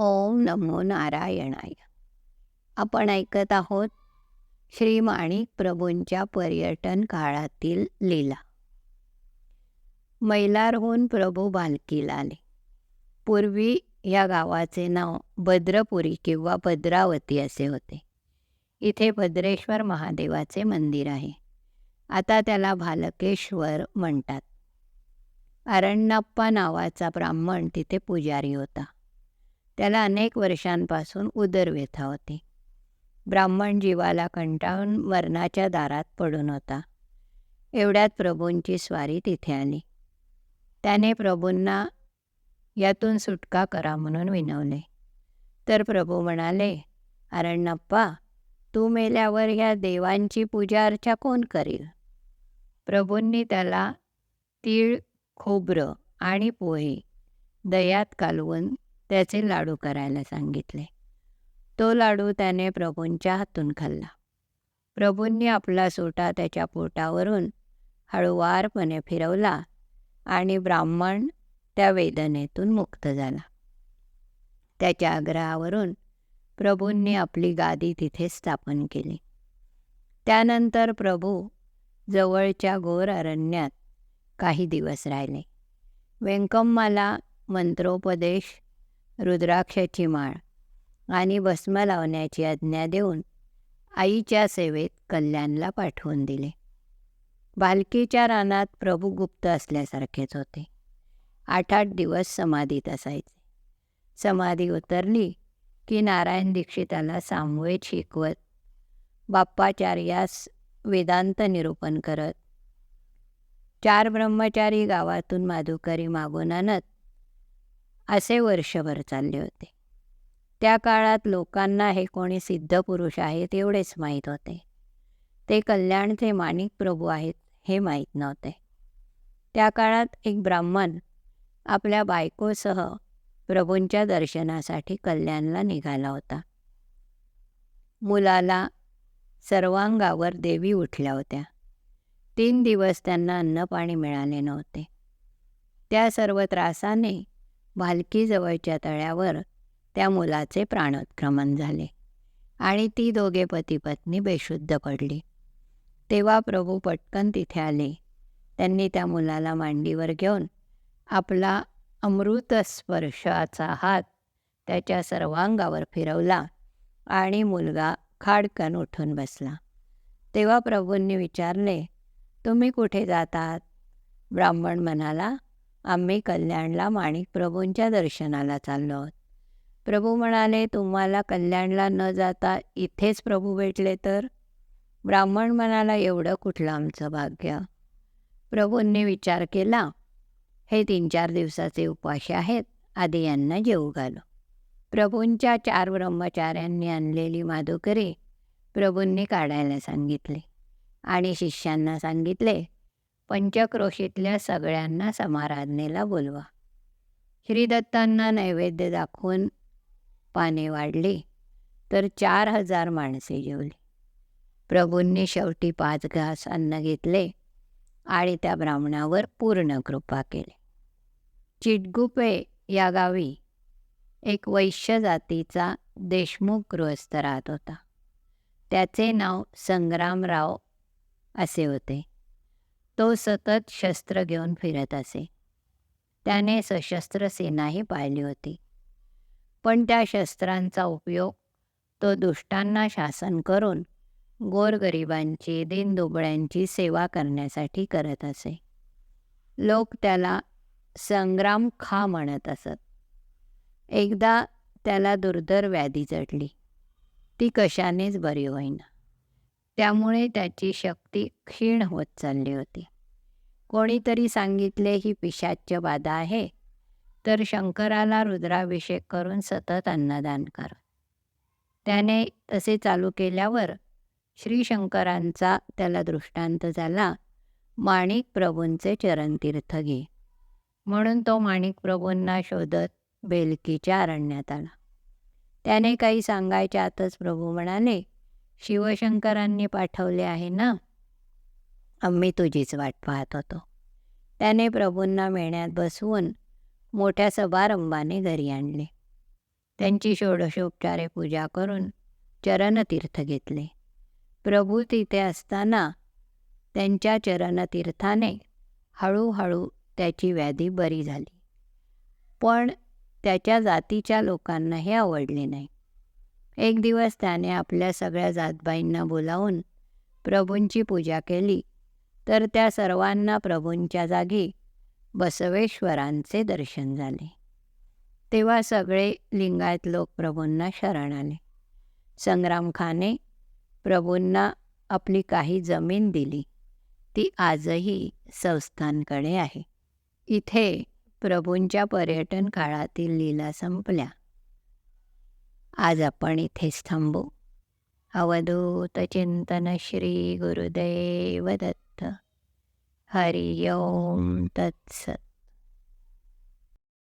ओम नमो नारायणाय. आपण ऐकत आहोत श्री माणिक प्रभूंच्या पर्यटन काळातील लीला. मैलारहून प्रभू बालकीला आले पूर्वी या गावाचे नाव भद्रपुरी किंवा भद्रावती असे होते. इथे भद्रेश्वर महादेवाचे मंदिर आहे. आता त्याला भालकेश्वर म्हणतात. अरण्णाप्पा नावाचा ब्राह्मण तिथे पुजारी होता. त्याला अनेक वर्षांपासून उदरव्यथा होती. ब्राह्मण जीवाला कंटाळून मरणाच्या दारात पडून होता. एवढ्यात प्रभूंची स्वारी तिथे आली. त्याने प्रभूंना यातून सुटका करा म्हणून विनवले. तर प्रभू म्हणाले अरण्यप्पा तू मेल्यावर ह्या देवांची पूजा अर्चा कोण करील प्रभूंनी त्याला तीळ खोबरं आणि पोहे दह्यात कालवून त्याचे लाडू करायला सांगितले. तो लाडू त्याने प्रभूंच्या हातून खाल्ला. प्रभूंनी आपला सोटा त्याच्या पोटावरून हळुवारपणे फिरवला आणि ब्राह्मण त्या वेदनेतून मुक्त झाला. त्याच्या आग्रहावरून प्रभूंनी आपली गादी तिथे स्थापन केली. त्यानंतर प्रभू जवळच्या घोर अरण्यात काही दिवस राहिले. व्यंकम्माला मंत्रोपदेश रुद्राक्षाची माळ आणि भस्म लावण्याची आज्ञा देऊन आईच्या सेवेत कल्याणला पाठवून दिले. बालकीच्या रानात प्रभू गुप्त असल्यासारखेच होते. आठ आठ दिवस समाधीत असायचे. समाधी उतरली की नारायण दीक्षिताला सामवेत शिकवत बाप्पाचार्यास वेदांत निरूपण करत चार ब्रह्मचारी गावातून माधुकरी मागून आणत असे वर्षभर चालले होते. त्या काळात लोकांना हे कोणी सिद्ध पुरुष आहेत एवढेच माहीत होते. ते कल्याणचे माणिक प्रभू आहेत हे माहीत नव्हते. त्या काळात एक ब्राह्मण आपल्या बायकोसह प्रभूंच्या दर्शनासाठी कल्याणला निघाला होता. मुलाला सर्वांगावर देवी उठल्या होत्या. तीन दिवस त्यांना अन्नपाणी मिळाले नव्हते. त्या सर्व त्रासाने भालकीजवळच्या तळ्यावर त्या मुलाचे प्राणोत्क्रमण झाले आणि ती दोघे पतीपत्नी बेशुद्ध पडली. तेव्हा प्रभू पटकन तिथे आले. त्यांनी त्या मुलाला मांडीवर घेऊन आपला अमृत स्पर्शाचा हात त्याच्या सर्वांगावर फिरवला आणि मुलगा खाडकन उठून बसला. तेव्हा प्रभूंनी विचारले तुम्ही कुठे जातात? ब्राह्मण म्हणाला आम्ही कल्याणला माणिक प्रभूंच्या दर्शनाला चाललो आहोत. प्रभू म्हणाले तुम्हाला कल्याणला न जाता इथेच प्रभू भेटले तर? ब्राह्मण म्हणाला एवढं कुठलं आमचं भाग्य? प्रभूंनी विचार केला हे तीन चार दिवसाचे उपाशी आहेत आधी यांना जेऊ घालो. प्रभूंच्या चार ब्रह्मचाऱ्यांनी आणलेली माधुकरी प्रभूंनी काढायला सांगितले आणि शिष्यांना सांगितले पंचक्रोशीतल्या सगळ्यांना समाराधनेला बोलवा. श्रीदत्तांना नैवेद्य दाखवून पाने वाढली तर चार हजार माणसे जेवली. प्रभूंनी शेवटी पाच घास अन्न घेतले आणि त्या ब्राह्मणावर पूर्ण कृपा केली. चिटगुपे या गावी एक वैश्य जातीचा देशमुख गृहस्थ राहत होता. त्याचे नाव संग्रामराव असे होते. तो सतत शस्त्र घेऊन फिरत असे. त्याने सशस्त्र सेनाही पाहिली होती. पण त्या शस्त्रांचा उपयोग तो दुष्टांना शासन करून गोरगरिबांची दिनदुबळ्यांची सेवा करण्यासाठी करत असे. लोक त्याला संग्राम खा म्हणत असत. एकदा त्याला दुर्धर व्याधी चढली ती कशानेच बरी होईना. त्यामुळे त्याची शक्ती क्षीण होत चालली होती. कोणीतरी सांगितले ही पिशाच्य बाधा आहे. तर शंकराला रुद्राभिषेक करून सतत अन्नदान कर. त्याने तसे चालू केल्यावर श्री शंकरांचा त्याला दृष्टांत झाला माणिक प्रभूंचे चरणतीर्थ घे. म्हणून तो माणिक प्रभूंना शोधत बेलकीच्या अरण्यात आला. त्याने काही सांगायच्या आतच प्रभू म्हणाले शिवशंकरांनी पाठवले आहे ना? आम्ही तुझीच वाट पाहत होतो. त्याने प्रभूंना मेण्यात बसवून मोठ्या सभारंभाने घरी आणले. त्यांची षोडशोपचारे पूजा करून चरणतीर्थ घेतले. प्रभू तिथे असताना त्यांच्या चरणतीर्थाने हळूहळू त्याची व्याधी बरी झाली. पण त्याच्या जातीच्या लोकांना हे आवडले नाही. एक दिवस त्याने आपल्या सगळ्या जातबाईंना बोलावून प्रभूंची पूजा केली. तर त्या सर्वांना प्रभूंच्या जागी बसवेश्वरांचे दर्शन झाले. तेव्हा सगळे लिंगायत लोक प्रभूंना शरण आले. संग्राम खाने प्रभूंना आपली काही जमीन दिली. ती आजही संस्थांकडे आहे. इथे प्रभूंच्या पर्यटन काळातील लीला संपल्या. आज आपण इथेच थांबू. अवधूत चिंतन श्री गुरुदेव दत्त. हरि ओम तत्सत.